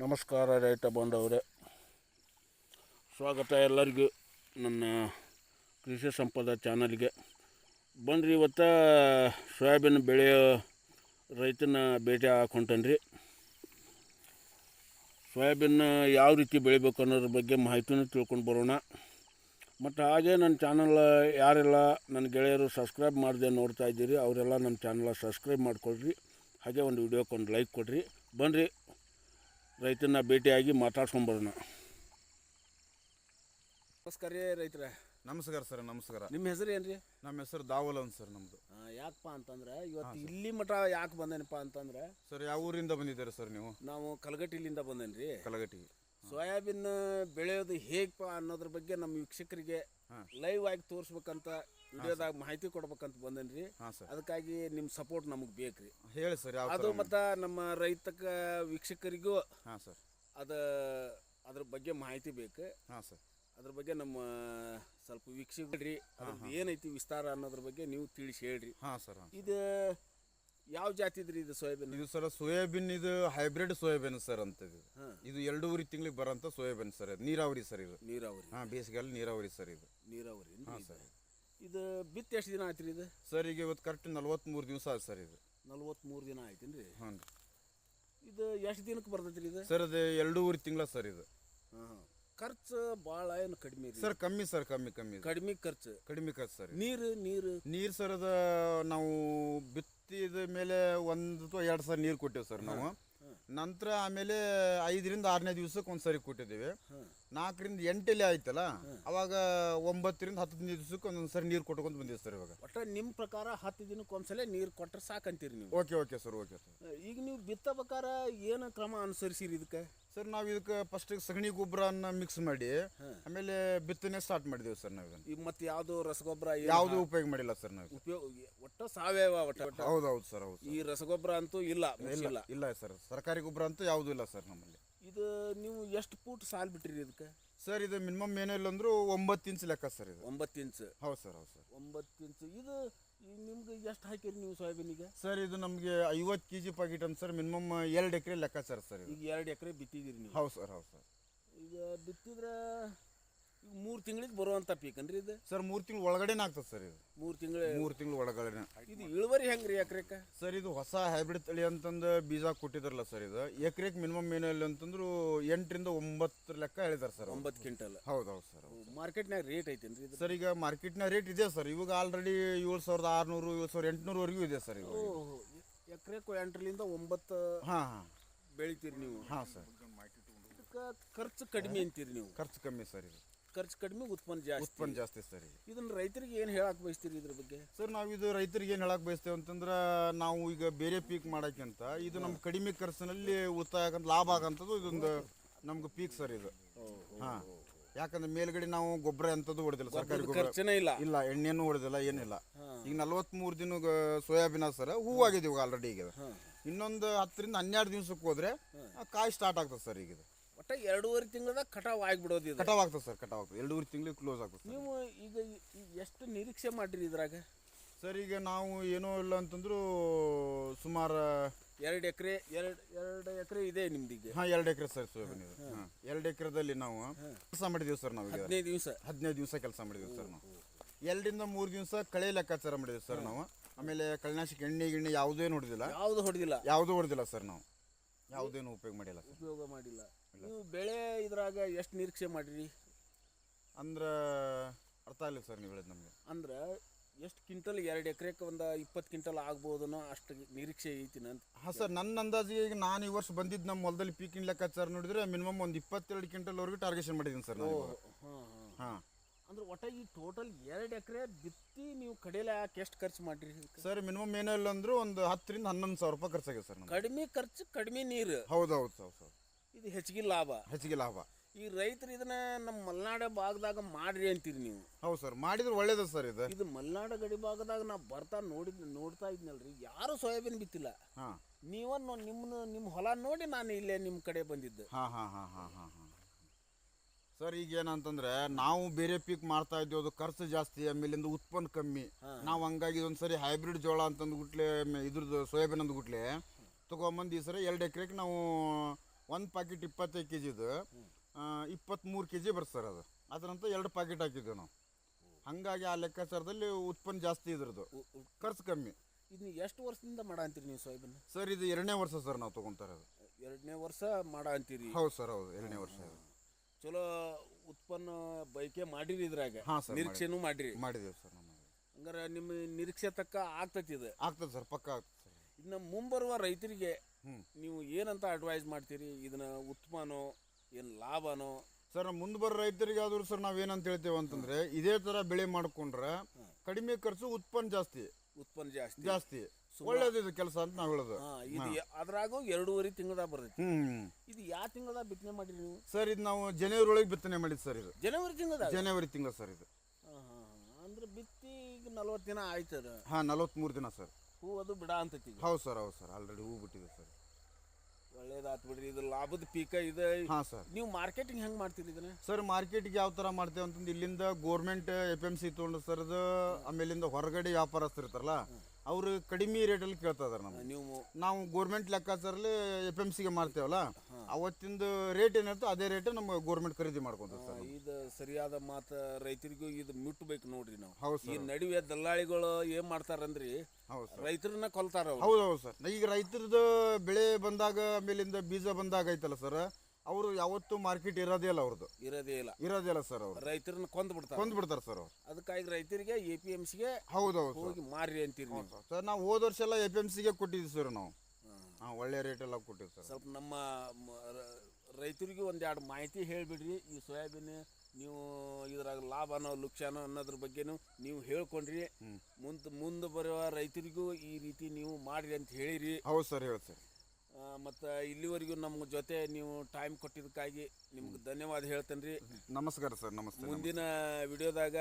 ನಮಸ್ಕಾರ ರೈತ ಬಾಂಧವರೇ. ಸ್ವಾಗತ ಎಲ್ಲರಿಗೂ ನನ್ನ ಕೃಷಿ ಸಂಪದ ಚಾನಲ್ಗೆ. ಬಂದ್ರಿ ಇವತ್ತು ಸೋಯಾಬೀನ್ ಬೆಳೆಯೋ ರೈತನ ಭೇಟಿ ಹಾಕೊಂಡ್ರಿ ಸೋಯಾಬೀನ್ ಯಾವ ರೀತಿ ಬೆಳಿಬೇಕು ಅನ್ನೋದ್ರ ಬಗ್ಗೆ ಮಾಹಿತಿನೂ ತಿಳ್ಕೊಂಡು ಬರೋಣ. ಮತ್ತು ಹಾಗೆ ನನ್ನ ಚಾನಲ್ ಯಾರೆಲ್ಲ ನನ್ನ ಗೆಳೆಯರು ಸಬ್ಸ್ಕ್ರೈಬ್ ಮಾಡಿದೆ ನೋಡ್ತಾ ಇದ್ದೀರಿ, ಅವರೆಲ್ಲ ನನ್ನ ಚಾನಲ್ ಸಬ್ಸ್ಕ್ರೈಬ್ ಮಾಡಿಕೊಡ್ರಿ ಹಾಗೆ ಒಂದು ವಿಡಿಯೋಕ್ಕೆ ಒಂದು ಲೈಕ್ ಕೊಡಿರಿ. ಬನ್ರಿ. ರೈತನ ಭೇಟಿಯಾಗಿ ಮಾತಾಡ್ಸ್ಕೊಂಬರೋಣ. ನಮಸ್ಕಾರ ರೀ ರೈತರ. ನಮಸ್ಕಾರ ಸರ್ ನಮಸ್ಕಾರ. ನಿಮ್ಮ ಹೆಸರು ಏನು ರೀ ನಮ್ಮ ಹೆಸರು ದಾವಲ್ ಅಂತ ಸರ್ ನಮ್ದು. ಯಾಕಪ್ಪ ಅಂತಂದ್ರೆ ಇವತ್ತು ಇಲ್ಲಿ ಮಠ ಯಾಕೆ ಬಂದೇನಪ್ಪ ಅಂತಂದ್ರೆ ಸರ್ ಯಾವ ಊರಿಂದ ಬಂದಿದ್ದೀರಾ ಸರ್ ನೀವು? ನಾವು ಕಲಗಟ್ಟಿಲಿಂದ ಬಂದೇನ್ರಿ. ಕಲಗಟ್ಟಿ ಕಲಗಟ್ಟಿಗೆ ಸೋಯಾಬೀನ್ ಬೆಳೆಯೋದು ಹೇಗಪ್ಪ ಅನ್ನೋದ್ರ ಬಗ್ಗೆ ನಮ್ಮ ವೀಕ್ಷಕರಿಗೆ ಲೈವ್ ಆಗಿ ತೋರಿಸ್ಬೇಕಂತ ವಿಡಿಯೋದಾಗ ಮಾಹಿತಿ ಕೊಡ್ಬೇಕಂತ ಬಂದೇನಿ ರೀ ಹಾಂ ಸರ್. ಅದಕ್ಕಾಗಿ ನಿಮ್ಮ ಸಪೋರ್ಟ್ ನಮಗೆ ಬೇಕ್ರಿ. ಹೇಳಿ ಸರ್ ಅದು ಮತ್ತು ನಮ್ಮ ರೈತಕ ವೀಕ್ಷಕರಿಗೂ ಹಾಂ ಸರ್. ಅದ ಅದ್ರ ಬಗ್ಗೆ ಮಾಹಿತಿ ಬೇಕು. ಹಾಂ ಸರ್. ಅದ್ರ ಬಗ್ಗೆ ನಮ್ಮ ಸ್ವಲ್ಪ ವೀಕ್ಷಕರಿ ಅದ್ರದ್ದು ಏನೈತಿ ವಿಸ್ತಾರ ಅನ್ನೋದ್ರ ಬಗ್ಗೆ ನೀವು ತಿಳಿಸಿ ಹೇಳ್ರಿ. ಹಾಂ ಸರ್ ಇದು ಯಾವ ಜಾತಿದ್ರಿ ಇದು ಸೋಯಾಬೀನ್? ಇದು ಸರ್ ಸೋಯಾಬೀನ್ ಇದು ಹೈಬ್ರಿಡ್ ಸೋಯಾಬೀನ್ ಸರ್ ಅಂತ ಇದು ಇದು ಎರಡೂವರೆ ತಿಂಗಳಿಗೆ ಬರೋಂಥ ಸೋಯಾಬೀನ್ ಸರ್. ನೀರಾವರಿ ಸರ್ ಇದು. ನೀರಾವರಿ. ಹಾಂ ಬೇಸಿಗೆಯಲ್ಲಿ ನೀರಾವರಿ ಸರ್ ಇದು. ನೀರಾವರಿ ಹಾಂ ಸರ್. ಇದು ಬಿತ್ತು ಎಷ್ಟು ದಿನ ಆಯ್ತು ರೀ ಇದು? ಸರ್ ಈಗ ಇವತ್ತು ಕರೆಕ್ಟ್ ನಲ್ವತ್ತ್ಮೂರು ದಿವಸ ಆಯ್ತು ಸರ್ ಇದು. ನಲ್ವತ್ಮೂರು ದಿನ ಆಯ್ತೇನು ರೀ. ಹಾಂ ಇದು ಎಷ್ಟು ದಿನಕ್ಕೆ ಬರ್ತೈತಿ ರೀ ಇದು? ಸರ್ ಅದು ಎರಡೂವರೆ ತಿಂಗಳ ಸರ್ ಇದು. ಹಾಂ ಖರ್ಚು ಭಾಳ ಏನು ಕಡಿಮೆ ರೀ? ಸರ್ ಕಮ್ಮಿ ಸರ್ ಕಮ್ಮಿ ಕಮ್ಮಿ. ಕಡಿಮೆ ಖರ್ಚು. ಕಡಿಮೆ ಖರ್ಚು ಸರ್ ನೀರು ನೀರು? ನೀರು ಸರ್ ಅದ ನಾವು ಬಿತ್ತಿದ ಮೇಲೆ ಒಂದು ಅಥವಾ ಎರಡು ಸರ್ ನೀರು ಕೊಟ್ಟೇವೆ ಸರ್ ನಾವು. ನಂತರ ಆಮೇಲೆ ಐದರಿಂದ ಆರನೇ ದಿವ್ಸಕ್ಕೆ ಒಂದು ಸರಿ ಕೊಟ್ಟಿದ್ದೀವಿ ನಾಲ್ಕರಿಂದ ಎಂಟಲ್ಲಿ ಆಯ್ತಲ್ಲ? ಅವಾಗ ಒಂಬತ್ತರಿಂದ ಹತ್ತು ದಿವಸಕ್ಕೆ ಒಂದೊಂದು ಸರಿ ನೀರು ಕೊಟ್ಕೊಂಡು ಬಂದಿವಿ ಸರ್ ಇವಾಗ. ಒಟ್ಟು ನಿಮ್ಮ ಪ್ರಕಾರ ಹತ್ತು ದಿನಕ್ಕೆ ಒಂದ್ಸಲ ನೀರು ಕೊಟ್ಟರೆ ಸಾಕಂತೀರಿ ನೀವು? Okay okay sir okay sir. ಈಗ ನೀವು ಬಿತ್ತಬೇಕಾರ ಏನು ಕ್ರಮ ಅನುಸರಿಸಿರಿ ಇದಕ್ಕೆ? ಸರ್ ನಾವು ಇದಕ್ಕೆ ಫಸ್ಟ್ ಸಗಣಿ ಗೊಬ್ಬರನ್ನ ಮಿಕ್ಸ್ ಮಾಡಿ ಆಮೇಲೆ ಬಿತ್ತನೆ ಸ್ಟಾರ್ಟ್ ಮಾಡಿದೀವಿ ಸರ್ ನಾವು ಇದನ್ನು. ಈಗ ಮತ್ತೆ ಯಾವುದು ರಸಗೊಬ್ಬರ ಯಾವುದು ಉಪಯೋಗ ಮಾಡಿಲ್ಲ ಸರ್ ನಾವು ಉಪಯೋಗ ಒಟ್ಟು ಸಾವಯವ ಒಟ್ಟು ಒಟ್ಟ. ಹೌದು ಹೌದು ಸರ್ ಹೌದು ಈ ರಸಗೊಬ್ಬರ ಅಂತೂ ಇಲ್ಲ ಇಲ್ಲ ಇಲ್ಲ. ಇಲ್ಲ ಸರ್ ಸರ್ಕಾರಿ ಗೊಬ್ಬರ ಅಂತೂ ಯಾವುದೂ ಇಲ್ಲ ಸರ್ ನಮ್ಮಲ್ಲಿ. ಇದು ನೀವು ಎಷ್ಟು ಫೂಟ್ ಸಾಲ್ ಬಿಟ್ಟಿರಿ ಇದಕ್ಕೆ? ಸರ್ ಇದು ಮಿನಿಮಮ್ ಏನಿಲ್ಲ ಅಂದ್ರೂ ಒಂಬತ್ತು ಇಂಚ್ ಲೆಕ್ಕ ಸರ್ ಇದು. ಒಂಬತ್ತು ಇಂಚ್. ಹೌದು ಸರ್ ಹೌದು ಸರ್. ಒಂಬತ್ತು ಇಂಚ್. ಇದು ಈಗ ನಿಮ್ಗೆ ಎಷ್ಟು ಹಾಕಿರಿ ನೀವು ಸೋಯಾಬೀನಿಗೆ ಸರ್ ಇದು ನಮಗೆ ಐವತ್ತು ಕೆ ಜಿ ಪಾಕಿಟ್ ಅಂತ ಸರ್ ಮಿನಿಮಮ್ ಎರಡು ಎಕರೆ ಲೆಕ್ಕಾಚಾರ ಸರ್ ಇದು. ಈಗ ಎರಡು ಎಕರೆ ಬಿತ್ತಿದಿರಿ ನೀವು? ಹೌದು ಸರ್ ಹೌದು ಸರ್. ಈಗ ಬಿತ್ತಿದ್ರೆ ಈಗ ಮೂರು ತಿಂಗಳಿಗೆ ಬರುವಂಥ ಪೀಕನ್ರಿ ಇದು? ಸರ್ ಮೂರು ತಿಂಗಳು ಒಳಗಡೆನೇ ಆಗ್ತದೆ ಸರ್ ಇದು. ಮೂರು ತಿಂಗಳು ಮೂರು ತಿಂಗಳು ಒಳಗಡೆನೇ. ಇದು ಇಳುವರಿ ಹೆಂಗ್ರಿ ಎಕರೆಕ ಸರ್ ಇದು ಹೊಸ ಹೈಬ್ರಿಡ್ ತಳಿ ಅಂತಂದು ಬೀಜ ಕೊಟ್ಟಿದ್ರಲ್ಲ ಸರ್ ಇದು? ಎಕರೆಗೆ ಮಿನಿಮಮ್ ಏನಿಲ್ಲ ಅಂತಂದ್ರು ಎಂಟರಿಂದ ಒಂಬತ್ತು ಲೆಕ್ಕ ಹೇಳಿದಾರೆ ಸರ್. ಒಂಬತ್ತು ಕ್ವಿಂಟಲ್. ಹೌದು ಹೌದು ಸರ್. ಮಾರ್ಕೆಟ್ನಾಗ ರೇಟ್ ಐತೇನ್ರಿ ಇದು? ಸರ್ ಈಗ ಮಾರ್ಕೆಟ್ನಾಗ ರೇಟ್ ಇದೆ ಸರ್. ಇವಾಗ ಆಲ್ರೆಡಿ ಏಳು ಸಾವಿರದ ಆರುನೂರು ಏಳು ಸಾವಿರದ ಎಂಟುನೂರವರೆಗೂ ಇದೆ ಸರ್ ಇವಾಗ. ಎಕರೆಗೆ ಎಕರೆಕು ಎಂಟರಿಂದ ಒಂಬತ್ತು ಹಾಂ ಹಾಂ. ಬೆಳಿತೀರಿ ನೀವು. ಹಾಂ ಸರ್. ಇದಕ್ಕೆ ಖರ್ಚು ಕಡಿಮೆ ಅಂತೀರಿ ನೀವು. ಖರ್ಚು ಕಮ್ಮಿ ಸರ್ ಇದು. ಖರ್ಚು ಕಡಿಮೆ ಉತ್ಪನ್ನ ಜಾಸ್ತಿ. ಉತ್ಪನ್ನ ಜಾಸ್ತಿ ಸರ್. ಇದು ಇದನ್ನ ರೈತರಿಗೆ ಏನು ಹೇಳಕ್ ಬಯಸ್ತೀರಿ ಇದ್ರ ಬಗ್ಗೆ? ಸರ್ ನಾವು ಇದು ರೈತರಿಗೆ ಏನು ಹೇಳಕ್ ಬಯಸ್ತೇವೆ ಅಂತಂದ್ರೆ ನಾವು ಈಗ ಬೇರೆ ಪೀಕ್ ಮಾಡೋಕ್ಕಿಂತ ಇದು ನಮ್ಮ ಕಡಿಮೆ ಖರ್ಚಿನಲ್ಲಿ ಉತ್ತಾಯ ಲಾಭ ಆಗಂಥದ್ದು ಇದೊಂದು ನಮ್ಗೆ ಪೀಕ್ ಸರ್ ಇದು. ಹಾಂ. ಯಾಕಂದ್ರೆ ಮೇಲ್ಗಡೆ ನಾವು ಗೊಬ್ಬರ ಎಂಥದ್ದು ಹೊಡೆದಿಲ್ಲ ಸರ್ಕಾರಿ ಗೊಬ್ಬರ. ಖರ್ಚನೇ ಇಲ್ಲ. ಇಲ್ಲ ಎಣ್ಣೆನೂ ಹೊಡೆದಿಲ್ಲ ಏನಿಲ್ಲ. ಈಗ ನಲ್ವತ್ಮೂರು ದಿನ ಸೋಯಾಬೀನ್ ಸರ್ ಹೂವಾಗಿದೆ ಇವಾಗ ಆಲ್ರೆಡಿ ಈಗ. ಇನ್ನೊಂದು ಹತ್ತರಿಂದ ಹನ್ನೆರಡು ದಿವ್ಸಕ್ಕೆ ಹೋದ್ರೆ ಆ, ಕಾಯಿ ಸ್ಟಾರ್ಟ್ ಆಗ್ತದೆ ಸರ್ ಈಗ ಇದು ಒಟ್ಟ ಎರಡೂವರೆ ತಿಂಗಳದಾಗ ಕಟಾವ್ ಆಗಿಬಿಡೋದು ಇದು. ಕಟಾವ್ ಆಗ್ತದೆ ಸರ್ ಕಟಾವ್ ಆಗ್ತದೆ. ಎರಡೂವರೆ ತಿಂಗಳಿಗೆ ಕ್ಲೋಸ್ ಆಗ್ತದೆ ನೀವು ಈಗ ಈ- ಎಷ್ಟು ನಿರೀಕ್ಷೆ ಮಾಡ್ರಿ ಇದ್ರಾಗ? ಸರ್ ಈಗ ನಾವು ಏನೋ ಇಲ್ಲ ಅಂತಂದ್ರು ಸುಮಾರು ಎರಡು ಎಕರೆ ಎರಡು ಎರಡು ಎಕರೆ ಇದೆ ನಿಮ್ದೀಗ ಹಾಂ ಎರಡು ಎಕರೆ ಸರ್ ಸೋಯಾಬೀನ್ ಇದು. ಹಾಂ ಎರಡು ಎಕರೆದಲ್ಲಿ ನಾವು ಕೆಲಸ ಮಾಡಿದೀವಿ ಸರ್ ನಾವು ಈಗ ಹದಿನೈದು ದಿವಸ. ಹದಿನೈದು ದಿವಸ ಕೆಲಸ ಮಾಡಿದೀವಿ ಸರ್ ನಾವು. ಎರಡರಿಂದ ಮೂರು ದಿವಸ ಕಳೆ ಲೆಕ್ಕಾಚಾರ ಮಾಡಿದೀವಿ ಸರ್ ನಾವು. ಆಮೇಲೆ ಕಳೆನಾಶಕ ಎಣ್ಣೆ ಗಿಣ್ಣೆ ಯಾವುದೇ ನೋಡಿದಿಲ್ಲ. ಯಾವುದು ಹೊಡೆದಿಲ್ಲ. ಯಾವುದೂ ಹೊಡೆದಿಲ್ಲ ಸರ್ ನಾವು. ಯಾವುದೇನು ಉಪಯೋಗ ಮಾಡಿಲ್ಲ ಸರ್? ಉಪಯೋಗ ಮಾಡಿಲ್ಲ. ನೀವು ಬೆಳೆ ಇದ್ರಾಗ ಎಷ್ಟು ನಿರೀಕ್ಷೆ ಮಾಡಿರಿ? ಅಂದ್ರೆ ಅರ್ಥ ಆಗಲಿಲ್ಲ ಸರ್ ನೀವು ಹೇಳಿದ್ ನಮಗೆ. ಅಂದ್ರೆ ಎಷ್ಟು ಕ್ವಿಂಟಲ್ ಎರಡು ಎಕರೆಗೆ ಒಂದು ಇಪ್ಪತ್ತು ಕ್ವಿಂಟಲ್ ಆಗ್ಬೋದನೋ ಅಷ್ಟು ನಿರೀಕ್ಷೆ ಐತಿನ ಅಂತ ಹಾಂ ಸರ್ ನನ್ನ ಅಂದಾಜಿಗೆ ಈಗ ನಾನು ಈ ವರ್ಷ ಬಂದಿದ್ದು ನಮ್ಮ ಹೊಲದಲ್ಲಿ ಪೀಕಿನ ಲೆಕ್ಕಾಚಾರ ನೋಡಿದ್ರೆ ಮಿನಿಮಮ್ ಒಂದು ಇಪ್ಪತ್ತೆರಡು ಕ್ವಿಂಟಲ್ವರೆಗೂ ಟಾರ್ಗೆಟ್ ಮಾಡಿದ್ದೀನಿ ಸರ್ ನಾನು ಹಾಂ ಹಾಂ. ಹಾಂ. ಅಂದ್ರೆ ಒಟ್ಟ ಈ ಟೋಟಲ್ ಎರಡು ಎಕರೆ ಬಿತ್ತಿ ನೀವು ಕಡೆಯಲ್ಲ ಯಾಕೆ ಎಷ್ಟು ಖರ್ಚು ಮಾಡಿರಿ? ಸರ್ ಮಿನಿಮಮ್ ಏನಿಲ್ಲ ಅಂದ್ರೆ ಒಂದು ಹತ್ತರಿಂದ ಹನ್ನೊಂದು ಸಾವಿರ ರೂಪಾಯಿ ಖರ್ಚಾಗಿದೆ ಸರ್ ನಮ್ಗೆ. ಕಡಿಮೆ ಖರ್ಚು ಕಡಿಮೆ ನೀರು. ಹೌದು ಹೌದು ಹೌದು ಸರ್. ಇದು ಹೆಚ್ಚಿಗೆ ಲಾಭ. ಹೆಚ್ಚಿಗೆ ಲಾಭ. ಈ ರೈತರು ಇದನ್ನ ನಮ್ಮ ಮಲ್ನಾಡ ಭಾಗದಾಗ ಮಾಡ್ರಿ ಅಂತೀರಿ ನೀವು. ಹೌದು ಸರ್ ಮಾಡಿದ್ರೆ ಒಳ್ಳೇದು ಸರ್ ಇದು. ಇದು ಮಲೆನಾಡ ಗಡಿ ಭಾಗದಾಗ ನಾ ಬರ್ತಾ ನೋಡಿದ್ ನೋಡ್ತಾ ಇದ್ನಲ್ರಿ. ಯಾರು ಸೋಯಾಬೀನ್ ಬಿತ್ತಿಲ್ಲ. ಹಾಂ. ನೀವು ನಿಮ್ಮ ನಿಮ್ಮ ಹೊಲ ನೋಡಿ ನಾನು ಇಲ್ಲೇ ನಿಮ್ಮ ಕಡೆ ಬಂದಿದ್ದು. ಹಾಂ ಹಾಂ ಹಾಂ ಹಾಂ ಹಾಂ ಹಾಂ. ಸರ್ ಈಗ ಏನಂತಂದ್ರೆ ನಾವು ಬೇರೆ ಪೀಕ್ ಮಾಡ್ತಾ ಇದ್ದೀವಿ ಅದು ಖರ್ಚು ಜಾಸ್ತಿ ಆಮೇಲಿಂದ ಉತ್ಪನ್ನ ಕಮ್ಮಿ. ನಾವು ಹಂಗಾಗಿ ಒಂದ್ಸರಿ ಹೈಬ್ರಿಡ್ ಜೋಳ ಅಂತಂದ್ಬಿಟ್ಲೆ ಇದ್ರದ್ದು ಸೋಯಾಬೀನ್ ಅಂದ್ಬಿಟ್ಲೆ ತಗೊಂಬಂದು ಈ ಸರಿ ಎರಡು ಎಕರೆಗೆ ನಾವು ಒಂದು ಪ್ಯಾಕೆಟ್ ಇಪ್ಪತ್ತೈದು ಕೆ ಜಿದು ಇಪ್ಪತ್ತ್ಮೂರು ಕೆ ಜಿ ಬರುತ್ತೆ ಸರ್ ಅದು. ಅದರಂತ ಎರಡು ಪ್ಯಾಕೆಟ್ ಹಾಕಿದ್ವಿ ನಾವು. ಹಾಗಾಗಿ ಆ ಲೆಕ್ಕಾಚಾರದಲ್ಲಿ ಉತ್ಪನ್ನ ಜಾಸ್ತಿ ಇದ್ರದ್ದು. ಖರ್ಚು ಕಮ್ಮಿ. ಇದನ್ನ ಎಷ್ಟು ವರ್ಷದಿಂದ ಮಾಡ ಅಂತೀರಿ ನೀವು ಸೋಯಾಬೀನ್ ಸರ್ ಇದು ಎರಡನೇ ವರ್ಷ ಸರ್ ನಾವು ತೊಗೊತಾರೆ ಅದು. ಎರಡನೇ ವರ್ಷ ಮಾಡ ಅಂತೀರಿ. ಹೌದು ಸರ್ ಹೌದು ಎರಡನೇ ವರ್ಷ ಇದು. ಚಲೋ ಉತ್ಪನ್ನ ಬಯಕೆ ಮಾಡಿರಿ ಇದ್ರಾಗ. ಹಾ, ಸರ್ ನಿರೀಕ್ಷೆನೂ ಮಾಡಿರಿ. ಮಾಡಿದೇವೆ ಸರ್ ನಾವು ಹಂಗಾರೆ ನಿಮ್ಮ ನಿರೀಕ್ಷೆ ತಕ್ಕ ಆಗ್ತೈತಿ ಇದು. ಆಗ್ತದೆ ಸರ್ ಪಕ್ಕ ಆಗ್ತದೆ ಸರ್. ಇನ್ನು ಮುಂಬರುವ ರೈತರಿಗೆ ನೀವು ಏನಂತ ಅಡ್ವೈಸ್ ಮಾಡ್ತೀರಿ? ಇದನ್ನ ಉತ್ಪನ್ನೋ ಏನು ಲಾಭನೋ? ಸರ್ ಮುಂದೆ ಬರೋ ರೈತರಿಗೆ ಆದ್ರೂ ಸರ್ ನಾವೇನಂತ ಹೇಳ್ತೇವೆ ಅಂತಂದ್ರೆ ಇದೇ ತರ ಬೆಳೆ ಮಾಡ್ಕೊಂಡ್ರೆ ಕಡಿಮೆ ಖರ್ಚು ಉತ್ಪನ್ನ ಜಾಸ್ತಿ. ಉತ್ಪನ್ನ ಜಾಸ್ತಿ. ಜಾಸ್ತಿ. ಒಳ್ಳೇದು ಇದು ಕೆಲಸ ಅಂತ ನಾವು ಹೇಳೋದು. ಹಾ ಇದು ಯ- ಅದ್ರಾಗೂ ಎರಡೂವರೆ ತಿಂಗಳದಾಗ ಬರ್ತೈತಿ. ಹ್ಮ್. ಇದು ಯಾವ ತಿಂಗಳದಾಗ ಬಿತ್ತನೆ ಮಾಡಿರಿ ನೀವು? ಸರ್ ಇದು ನಾವು ಜನವರಿ ಒಳಗೆ ಬಿತ್ತನೆ ಮಾಡಿದ್ದು ಸರ್ ಇದು. ಜನವರಿ ತಿಂಗಳದಾಗ? ಜನವರಿ ತಿಂಗಳ ಸರ್ ಇದು. ಅಂದ್ರೆ ಬಿತ್ತಿ ಈಗ ನಲ್ವತ್ತು ದಿನ ಆಯ್ತು ಅದು. ಹಾ ನಲವತ್ಮೂರು ದಿನ ಸರ್. ಹೂ ಅದು ಬಿಡ ಅಂತೈತಿ ಈಗ. ಹೌದು ಸರ್ ಹೌದು ಸರ್. ಆಲ್ರೆಡಿ ಹೂ ಬಿಟ್ಟಿದೆ ಸರ್. ಒಳ್ಳೇದಾತ್ ಬಿಡ್ರಿ ಇದು ಲಾಭದ ಪೀಕ ಇದು. ಹಾ ಸರ್. ನೀವು ಮಾರ್ಕೆಟಿಂಗ್ ಹೆಂಗ್ ಮಾಡ್ತೀರಿ ಇದನ್ನ? ಸರ್ ಮಾರ್ಕೆಟ್ಗೆ ಯಾವ ಥರ ಮಾಡ್ತೇವೆ ಅಂತಂದು ಇಲ್ಲಿಂದ ಗೋರ್ಮೆಂಟ್ ಎಫ್ ಎಂ ಸಿ ತೊಗೊಂಡು ಸರ್ದು ಆಮೇಲಿಂದ ಹೊರಗಡೆ ವ್ಯಾಪಾರಸ್ಥರು ಇರ್ತಾರಲ್ಲ ಅವರು ಕಡಿಮೆ ರೇಟಲ್ಲಿ ಕೇಳ್ತಾ ಇದಾರೆ ನಮ್ಗೆ. ನೀವು ನಾವು ಗೋರ್ಮೆಂಟ್ ಲೆಕ್ಕಾಚಾರಲ್ಲಿ ಎಫ್ ಎಂ ಸಿಗೆ ಮಾರ್ತೇವಲ್ಲ ಅವತ್ತಿಂದು ರೇಟ್ ಏನಿರ್ತೋ ಅದೇ ರೇಟ್ ನಮ್ಮ ಗೋರ್ಮೆಂಟ್ ಖರೀದಿ ಮಾಡ್ಕೊಂತೀವಿ ಸರ್ ಇದು ಸರಿಯಾದ ಮಾತು ರೈತರಿಗೂ ಇದು ಮುಟ್ಟಬೇಕು ನೋಡ್ರಿ ನಾವು. ಹೌದು ಈ ನಡುವೆ ದಲ್ಲಾಳಿಗಳು ಏನ್ ಮಾಡ್ತಾರಂದ್ರಿ? ಹೌದು ರೈತರನ್ನ ಕೊಲ್ತಾರ. ಹೌದು ಹೌದು ಸರ್. ಈಗ ರೈತರದ್ದು ಬೆಳೆ ಬಂದಾಗ ಆಮೇಲಿಂದ ಬೀಜ ಬಂದಾಗ ಐತಲ್ಲ ಸರ್? ಅವರು ಯಾವತ್ತೂ ಮಾರ್ಕೆಟ್ ಇರೋದೇ ಇಲ್ಲ ಅವ್ರದ್ದು. ಇರೋದೇ ಇಲ್ಲ. ಇರೋದೇ ಇಲ್ಲ ಸರ್ ಅವ್ರು ರೈತರನ್ನ ಕೊಂದ್ ಬಿಡ್ತಾರೆ. ಕೊಂದ್ ಬಿಡ್ತಾರೆ ಸರ್ ಅವ್ರು. ಅದಕ್ಕಾಗಿ ರೈತರಿಗೆ ಎ ಪಿ ಎಂ ಸಿಗೆ ಹೌದು ಹೌದು ಹೋಗಿ ಮಾರಿ ಅಂತೀರಿ ನೀವು. ಸರ್. ನಾವು ಹೋದ ವರ್ಷ ಎಲ್ಲ ಪಿ ಎಂ ಸಿಗೆ ಕೊಟ್ಟಿದ್ವಿ ಸರ್ ನಾವು. ಹಾಂ. ಒಳ್ಳೆ ರೇಟ್ ಎಲ್ಲ ಕೊಟ್ಟಿವಿ ಸರ್. ಸ್ವಲ್ಪ ನಮ್ಮ ಮ- ರ- ರೈತರಿಗೂ ಒಂದೆರಡು ಮಾಹಿತಿ ಹೇಳಿಬಿಡ್ರಿ. ಈ ಸೋಯಾಬೀನ್ ನೀವು ಇದ್ರಾಗ ಲಾಭನೋ ಲುಕ್ಷಾನೋ ಅನ್ನೋದ್ರ ಬಗ್ಗೆನೂ ನೀವು ಹೇಳ್ಕೊಂಡ್ರಿ. ಮುಂದೆ ಮುಂದೆ ಬರುವ ರೈತರಿಗೂ ಈ ರೀತಿ ನೀವು ಮಾಡ್ರಿ ಅಂತ ಹೇಳಿರಿ. ಹೌದು ಸರ್ ಹೇಳಿ ಸರ್ ಮತ್ತು ಇಲ್ಲಿವರೆಗೂ ನಮ್ಮ ಜೊತೆ ನೀವು ಟೈಮ್ ಕೊಟ್ಟಿದ್ದಕ್ಕಾಗಿ ನಿಮ್ಗೆ ಧನ್ಯವಾದ ಹೇಳ್ತೇನೆ ರೀ ನಮಸ್ಕಾರ ಸರ್ ನಮಸ್ತೆ. ಮುಂದಿನ ವಿಡಿಯೋದಾಗ